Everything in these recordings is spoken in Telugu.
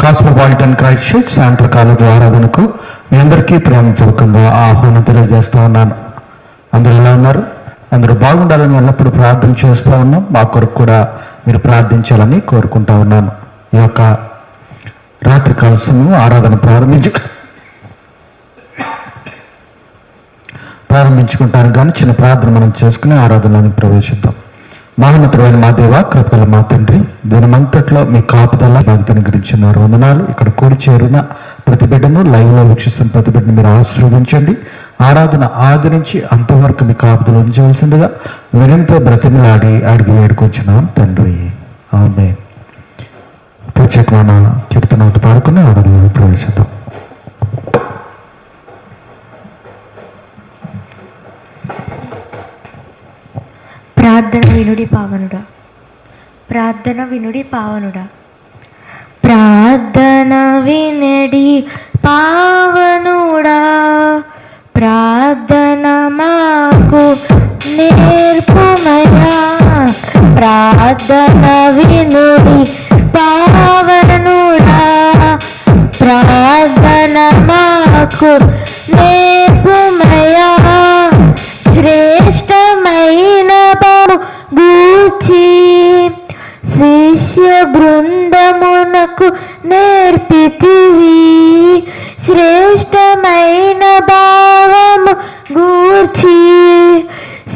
కాస్మోపాలిటన్ క్రైస్ట్ చర్చ్ సాయంత్రకాల ఆరాధనకు మీ అందరికీ ప్రేమపూర్వకంగా ఆహ్వానం తెలియజేస్తూ ఉన్నాను. అందరూ ఎలా ఉన్నారు? అందరూ బాగుండాలని ఎల్లప్పుడూ ప్రార్థన చేస్తూ ఉన్నాం. మా కొరకు కూడా మీరు ప్రార్థించాలని కోరుకుంటా ఉన్నాను. ఈ యొక్క రాత్రికాల సమయం ఆరాధన ప్రారంభించు ప్రారంభించుకుంటాను కానీ చిన్న ప్రార్థన మనం చేసుకుని ఆరాధనలోకి ప్రవేశిద్దాం. మహోన్నతుడైన మా దేవ కృపల మా తండ్రి దినమంతట్లో మీ కాపుదల భక్తిని గురించిన వందనాలు. ఇక్కడ కూడి చేరిన ప్రతి బిడ్డను లైవ్లో వీక్షిస్తున్న ప్రతి బిడ్డను మీరు ఆశీర్వదించండి. ఆరాధన ఆది నుంచి అంతవరకు మీ కాపుదలు ఉంచవలసిందిగా వినంతో బ్రతిమలాడి అడిగి వేడుకొచ్చున్నాం తండ్రి. ఆమె ప్రత్యేకమైన కీర్తన పాడుకుని ఆరాధన ప్రవేశిద్దాం. ప్రార్థన వినుడి పావనుడా. ప్రార్థన వినుడి పావనుడా. ప్రార్థన వినడి పావనుడా. ప్రార్థన మాకు నేర్పమయా. ప్రార్థన వినుడి పావనుడా. ప్రార్థన మాకు నేర్పమయా. శ్రే పృథివీ శ్రేష్టమైన భావము గూర్చి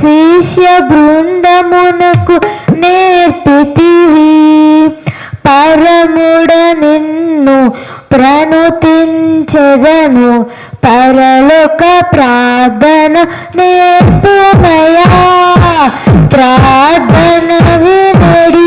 శిష్య బృందమునకు నేర్పితివి. పరముడ నిన్ను ప్రణుతించెదను. పరలోక ప్రార్థన నేర్పుమయా. ప్రార్థన వినడి.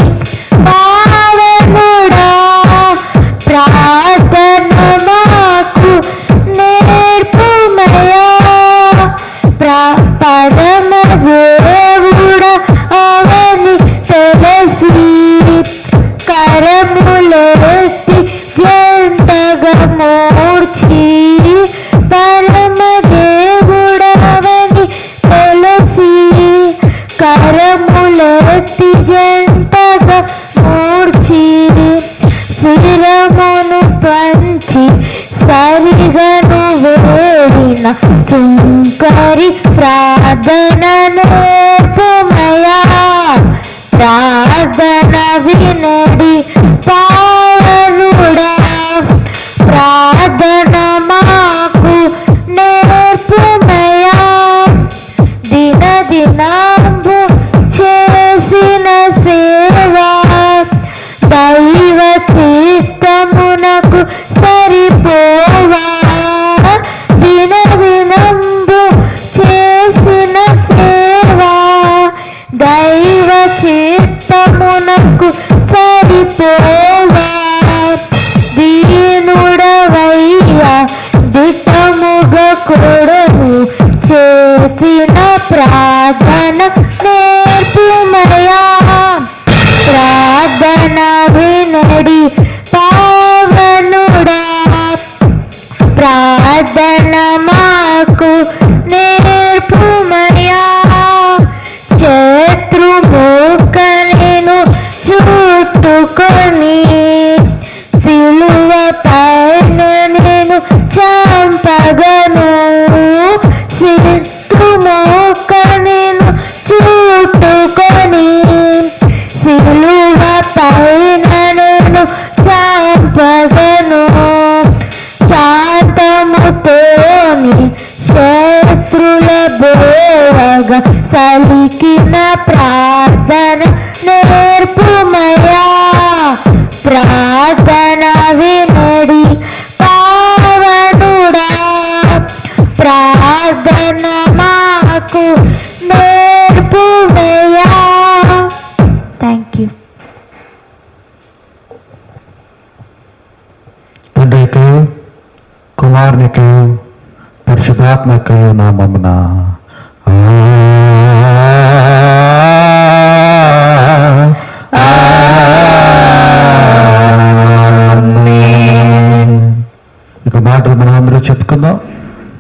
ప్రార్థన ప్రార్థన నే పలికిన ప్రార్థన నేర్పుమయా? ప్రార్థన వినడి పావనుడా? ప్రార్థన మాకు నేర్పుమయా? థ్యాంక్ యూ తండ్రికి కుమారునికి పరిశుధాత్మక నామమున ఆ మాటలు మనం అందరూ చెప్పుకుందాం.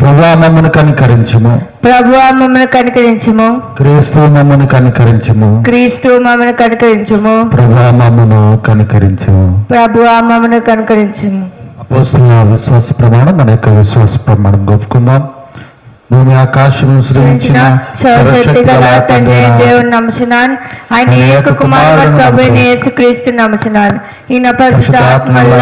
ప్రభా మమ్మను కనికరించము. ప్రభువా మమ్మల్ని కనికరించుము. క్రీస్తు మమ్మను కనికరించము. క్రీస్తు మమ్మల్ని కనికరించుము. ప్రభా మమ్మను కనికరించము. ప్రభువా మమ్మల్ని కనికరించుము. అపోస్తుల విశ్వాస ప్రమాణం మన యొక్క విశ్వాస ప్రమాణం గొప్పకుందాం. భూమి ఆకాశం సృజించిన సర్వశక్తి గల తండ్రి దేవుని నమ్ముచున్నాను. ఆయన ఏక కుమారుడు ప్రభు యేసుక్రీస్తు నమ్ముచున్నాను. ఈయన పరిశుద్ధాత్మల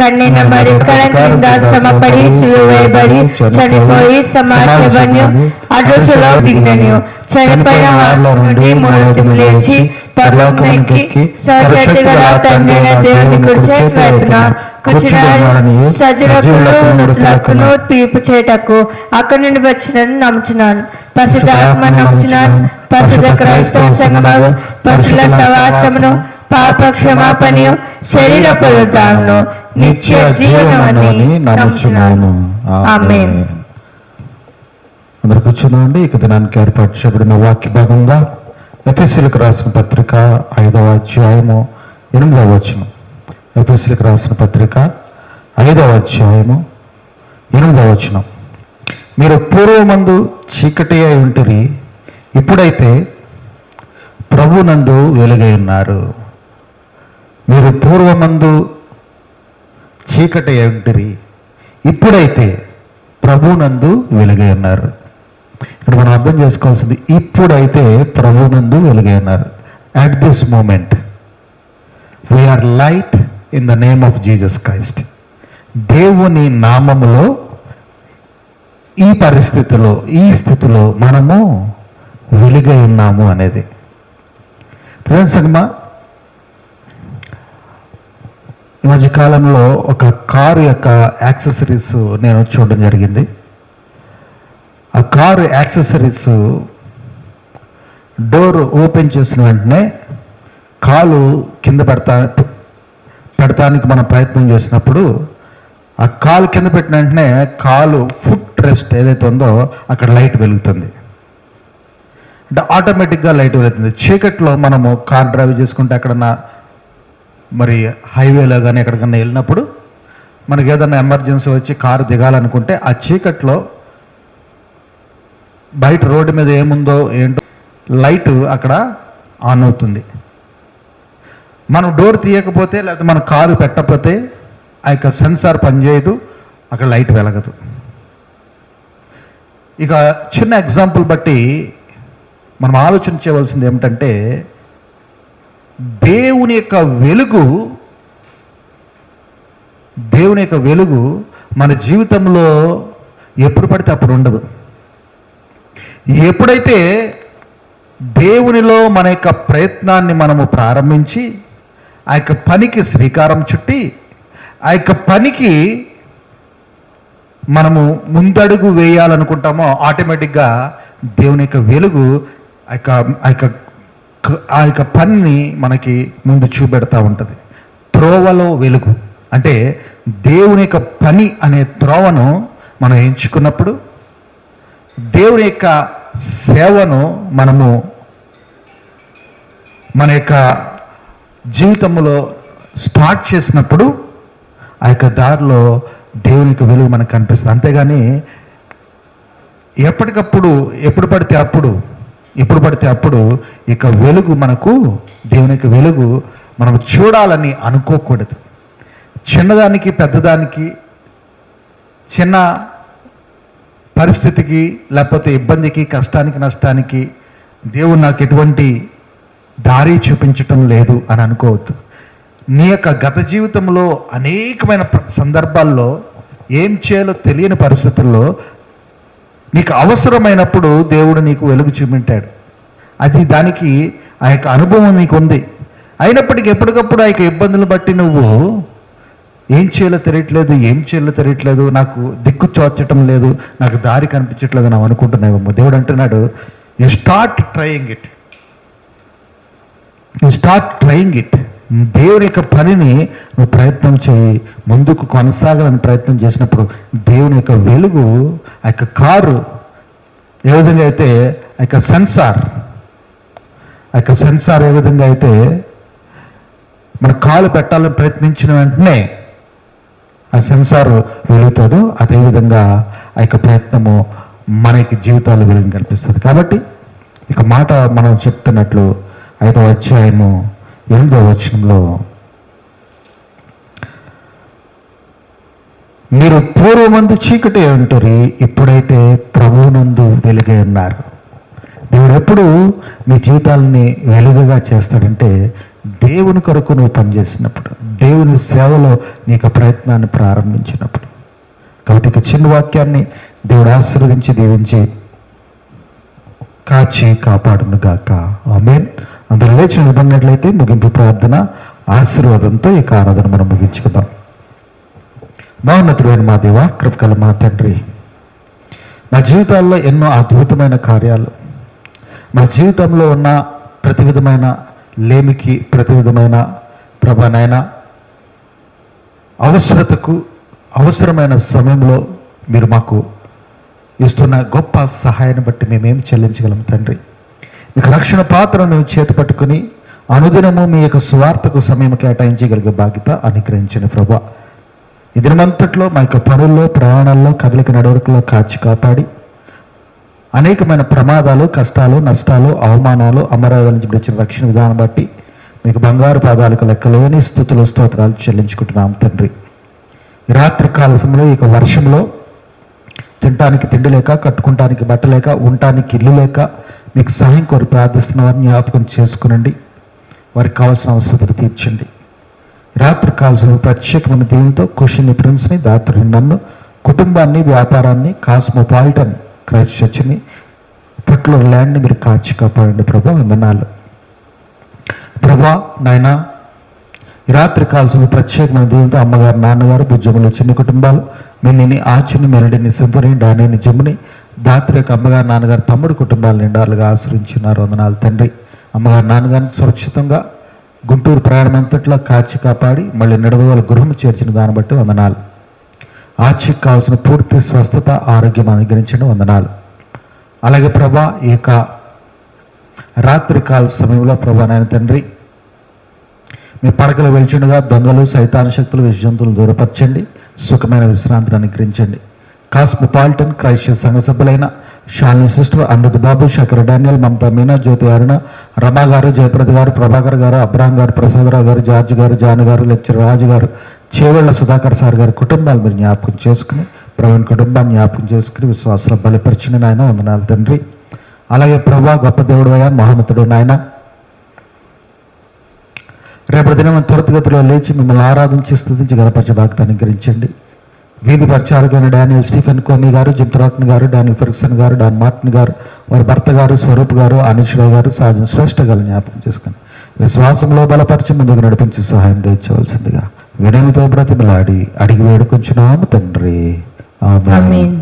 కన్నెన మరి కింద శ్రమపడి సిలువేయబడి చనిపోయి దిగినను చనిపోయిన వారిలో నుండి లేచి పరలోకానికి సర్వశక్తి గల తండ్రి అయిన దేవుని మృతులకును తీర్పు చేయటకు అక్కడి నుండి వచ్చినని నమ్ముచున్నాను పరిశుద్ధాత్మ నమ్ముచున్నాను పరిశుద్ధ క్రైస్తవ సంఘము పరిశుద్ధ సవాసమును పాప క్షమాపణయు శరీర పునరుద్ధారమును నిత్య జీవనమని నమ్ముచున్నాను. ఆమేన్. అందరు కూర్చున్నామండి ఇక దినానికి ఏర్పాటు చేయబడిన వాక్య భాగంగా ఎఫ్ఎస్సీలకు రాసిన పత్రిక ఐదవ అధ్యాయము ఎనిమిదవ వచనం. ఎఫ్ఎస్సీలకు రాసిన పత్రిక ఐదవ అధ్యాయము ఎనిమిదవ వచనం. మీరు పూర్వమందు చీకటి అయి ఉంటిరి. ఇప్పుడైతే ప్రభునందు వెలుగై ఉన్నారు. మీరు పూర్వమందు చీకటి అయి ఉంటిరి ఇప్పుడైతే ప్రభునందు వెలుగై ఉన్నారు. ఇక్కడ మనం అర్థం చేసుకోవాల్సింది ఇప్పుడైతే ప్రభునందు వెలుగై ఉన్నారు. At this moment we are light in the name of Jesus Christ దేవుని నామములో ఈ పరిస్థితిలో ఈ స్థితిలో మనము వెలుగై ఉన్నాము అనేది. ఫ్రెండ్స్ సినిమా ఈ మధ్య కాలంలో ఒక కారు యొక్క యాక్సెసరీస్ నేను చూడడం జరిగింది. ఆ కారు యాక్సెసరీస్ డోర్ ఓపెన్ చేసిన వెంటనే కాలు కింద పెడతా పెడతానికి మనం ప్రయత్నం చేసినప్పుడు ఆ కాలు కింద పెట్టిన వెంటనే కాలు ఫుట్ రెస్ట్ ఏదైతే ఉందో అక్కడ లైట్ వెలుగుతుంది. అంటే ఆటోమేటిక్గా లైట్ వెలుగుతుంది. చీకట్లో మనము కార్ డ్రైవ్ చేసుకుంటే ఎక్కడన్నా మరి హైవేలో కానీ ఎక్కడికన్నా వెళ్ళినప్పుడు మనకి ఏదైనా ఎమర్జెన్సీ వచ్చి కారు దిగాలనుకుంటే ఆ చీకట్లో బయట రోడ్డు మీద ఏముందో ఏంటో లైట్ అక్కడ ఆన్ అవుతుంది. మనం డోర్ తీయకపోతే లేకపోతే మన కారు పెట్టకపోతే ఆ యొక్క సెన్సార్ పనిచేయదు అక్కడ లైట్ వెలగదు. ఇక చిన్న ఎగ్జాంపుల్ బట్టి మనం ఆలోచన చేయవలసింది ఏమిటంటే దేవుని యొక్క వెలుగు దేవుని యొక్క వెలుగు మన జీవితంలో ఎప్పుడు పడితే అప్పుడు ఉండదు. ఎప్పుడైతే దేవునిలో మన యొక్క ప్రయత్నాన్ని మనము ప్రారంభించి ఆ యొక్క పనికి శ్రీకారం చుట్టి ఆ యొక్క పనికి మనము ముందడుగు వేయాలనుకుంటామో ఆటోమేటిక్గా దేవుని యొక్క వెలుగు ఆ యొక్క ఆ యొక్క పనిని మనకి ముందు చూపెడతా ఉంటుంది. త్రోవలో వెలుగు. అంటే దేవుని యొక్క పని అనే త్రోవను మనం ఎంచుకున్నప్పుడు దేవుని యొక్క సేవను మనము మన యొక్క జీవితంలో స్టార్ట్ చేసినప్పుడు ఆ యొక్క దారిలో దేవుని యొక్క వెలుగు మనకు కనిపిస్తుంది. అంతేగాని ఎప్పటికప్పుడు ఎప్పుడు పడితే అప్పుడు ఎప్పుడు పడితే అప్పుడు ఇక వెలుగు మనకు దేవుని యొక్క వెలుగు మనం చూడాలని అనుకోకూడదు. చిన్నదానికి పెద్దదానికి చిన్న పరిస్థితికి లేకపోతే ఇబ్బందికి కష్టానికి నష్టానికి దేవుడు నాకు ఎటువంటి దారి చూపించటం లేదు అని అనుకోవద్దు. నీ యొక్క గత జీవితంలో అనేకమైన సందర్భాల్లో ఏం చేయాలో తెలియని పరిస్థితుల్లో నీకు అవసరమైనప్పుడు దేవుడు నీకు వెలుగు చూపించాడు. అది దానికి ఆ యొక్క అనుభవం నీకు ఉంది. అయినప్పటికీ ఎప్పటికప్పుడు ఆ యొక్క ఇబ్బందులు బట్టి నువ్వు ఏం చేయాలో తెలియట్లేదు ఏం చేయాలో తెలియట్లేదు నాకు దిక్కు చోచటం లేదు నాకు దారి కనిపించట్లేదు అని అనుకుంటున్నావేమో. దేవుడు అంటున్నాడు you start trying it you start trying it దేవుని యొక్క పనిని నువ్వు ప్రయత్నం చేయి ముందుకు కొనసాగాలని ప్రయత్నం చేసినప్పుడు దేవుని యొక్క వెలుగు ఆ యొక్క కారు ఏ విధంగా అయితే ఆ యొక్క సెన్సార్ ఆ యొక్క సెన్సార్ ఏ విధంగా అయితే మన కాలు పెట్టాలని ప్రయత్నించిన వెంటనే ఆ సెన్సార్ వెలుగుతుందో అదేవిధంగా ఆ యొక్క ప్రయత్నము మనకి జీవితాలు వెలుగు కల్పిస్తుంది. కాబట్టి ఇక మాట మనం చెప్తున్నట్లు ఐదవ అధ్యాయము ఎనిమిదో వచనంలో మీరు పూర్వమందు చీకటి ఉంటారు ఇప్పుడైతే ప్రభువునందు వెలుగై ఉన్నారు. దేవుడు ఎప్పుడు మీ జీవితాలని వెలుగుగా చేస్తాడంటే దేవుని కొరకు నువ్వు పనిచేసినప్పుడు దేవుని సేవలో నీకు ప్రయత్నాన్ని ప్రారంభించినప్పుడు. కాబట్టి ఇక చిన్న వాక్యాన్ని దేవుడు ఆశీర్వదించి దీవించి కాచి కాపాడును గాక ఆమెన్. అందరూ లేచి నిలబడినట్లయితే ముగింపు ప్రార్థన ఆశీర్వాదంతో ఈ ఆరాధన మనం ముగించుకుందాం. మౌన్నతుడైన మా దేవ కృపకల మా తండ్రి మా జీవితాల్లో ఎన్నో అద్భుతమైన కార్యాలు మా జీవితంలో ఉన్న ప్రతి విధమైన లేమికి ప్రతి విధమైన ప్రభనైన అవసరతకు అవసరమైన సమయంలో మీరు మాకు ఇస్తున్న గొప్ప సహాయాన్ని బట్టి మేమేం చెల్లించగలం తండ్రి. మీకు రక్షణ పాత్రను చేతి పట్టుకుని అనుదినము మీ యొక్క స్వార్థకు సమయం కేటాయించగలిగే బాధ్యత అనుగ్రహించిన ప్రభా. ఈ దినమంతట్లో మా యొక్క పనుల్లో ప్రయాణాల్లో కదలిక నడవడికలో కాచి కాపాడి అనేకమైన ప్రమాదాలు కష్టాలు నష్టాలు అవమానాలు అమరావతి నుంచి వచ్చిన రక్షణ విధానం బట్టి మీకు బంగారు పాదాలకు లెక్కలేని స్థుతులు స్తోత్రాలు చెల్లించుకుంటున్నాం తండ్రి. రాత్రి కాల సమయంలో వర్షంలో తినటానికి తిండి లేక కట్టుకుంటానికి బట్ట లేక ఉండటానికి ఇల్లు లేక మీకు సహాయం కోరి ప్రార్థిస్తున్న వారిని జ్ఞాపకం చేసుకునండి. వారికి కావాల్సిన అవసరతలు తీర్చండి. రాత్రి కాల్సిన ప్రత్యేకమైన దేవునితో కుషిని ప్రిన్స్ని దాత్రుని నన్ను కుటుంబాన్ని వ్యాపారాన్ని కాస్మోపాలిటన్ క్రైస్ట్ చర్చిని పట్లూరు ల్యాండ్ని మీరు కాచి కాపాడండి ప్రభా వందనాలు. ప్రభా నాయనా రాత్రి కాల్సిన ప్రత్యేకమైన దేవులతో అమ్మగారు నాన్నగారు భుజములు చిన్న కుటుంబాలు మిన్నిని ఆచుని మెరడిని సింపుని డానిని జమ్ముని దాత్రి యొక్క అమ్మగారు నాన్నగారు తమ్ముడు కుటుంబాలు నిండాలుగా ఆశ్రయించున్నారు వందనాలు తండ్రి. అమ్మగారు నాన్నగారిని సురక్షితంగా గుంటూరు ప్రయాణమంతట్లో కాచి కాపాడి మళ్ళీ నిడదవల గృహం చేర్చిన దాన్ని బట్టి వందనాలు. ఆచికి కావాల్సిన పూర్తి స్వస్థత ఆరోగ్యం అనుగ్రహించండి వందనాలు. అలాగే ప్రభా ఈ యొక్క రాత్రి కాల సమయంలో ప్రభా నాయన తండ్రి మీ పడకలు వెళ్చుండగా దొంగలు సైతాన శక్తులు విషజంతులు దూరపరచండి సుఖమైన విశ్రాంతిని అనుగ్రహించండి. కాస్మోపాలిటన్ క్రైస్టియన్ సంఘ సభ్యులైన షాలిని సిస్టర్ అమృత్ బాబు శేఖర్ డానియల్ మమతా మీనా జ్యోతి అరుణ రమా గారు జయప్రద గారు ప్రభాకర్ గారు అబ్రాహం గారు ప్రసాదరావు గారు జార్జ్ గారు జాను గారు లెక్చర్ రాజు గారు చేవెళ్ళ సుధాకర్ సార్ గారి కుటుంబాలు మీరు జ్ఞాపకం చేసుకుని ప్రవీణ్ కుటుంబాన్ని జ్ఞాపకం చేసుకుని విశ్వాసాలు బలపరిచిన నాయన వందనాలు తండ్రి. అలాగే ప్రభా గొప్ప దేవుడు అయ్యా మహోన్నతుడు నాయన. రేపటి దినం త్వరితగతిలో లేచి మిమ్మల్ని ఆరాధించి స్థుతించి గణపరచ బాధ్యత అనుగ్రహించండి. వీధి పరిచారకులైన డానియల్ స్టీఫెన్ కోని గారు జిమ్తరాట్న్ గారు డానియల్ ఫెర్గ్సన్ గారు డాన్ మార్టిన్ గారు వారి భర్త గారు స్వరూప్ గారు అనిశ్రావు గారు సాజన్ శ్రేష్ఠ గారు జ్ఞాపకం చేసుకుని విశ్వాసంలో బలపరిచి ముందుకు నడిపించి సహాయం తెచ్చవలసిందిగా వినమితో బ్రతిమలాడి అడిగి వేడుకొంచున్నాము తండ్రి ఆమేన్. ఆమేన్.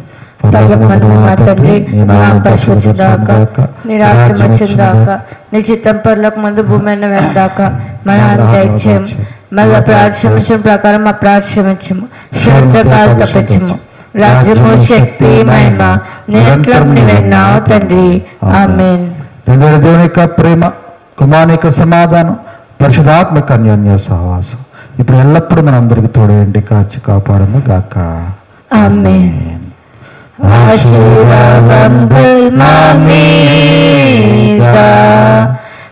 పరలోకమందున్న మా తండ్రి నీ నామం పరిశుద్ధుడాక నీ రాజ్యం వచ్చిందాక నీ చిత్తం పరులకు ముందు వెళ్దాక మన మళ్ళా ప్రార్థించిన ప్రకారం మా ప్రార్థించము శబ్దకాలు తప్పించము రాజ్యము శక్తి మహిమ నిరంతరం నీవెన్నావు తండ్రి. ఆమెన్. తండ్రి దేవుని యొక్క ప్రేమ కుమారుని యొక్క సమాధానం పరిశుధాత్మక అన్యోన్య సహవాసం. ఇప్పుడు ఎల్లప్పుడూ మన అందరికి తోడేయండి కాచి కాపాడము గాక. ఆమెన్. ఆశీర్వాదంబుల్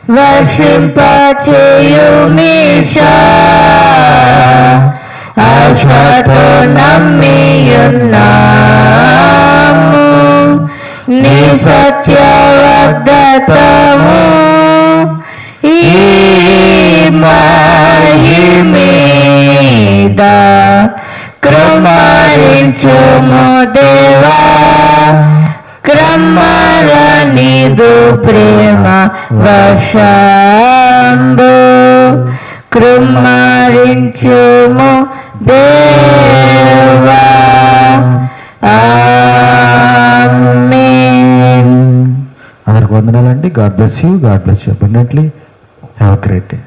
మా మీద వర్షింపచేయుమీశా ఆశతో నమ్మియున్నాము నీ సత్యవద్దతము ఈ మాయి మీద క్రమరించుము దేవా క్రమర ప్రేమ వశంబు కృమరించుము దేవా అందరికి వందనాలండి God bless you God bless you abundantly have great day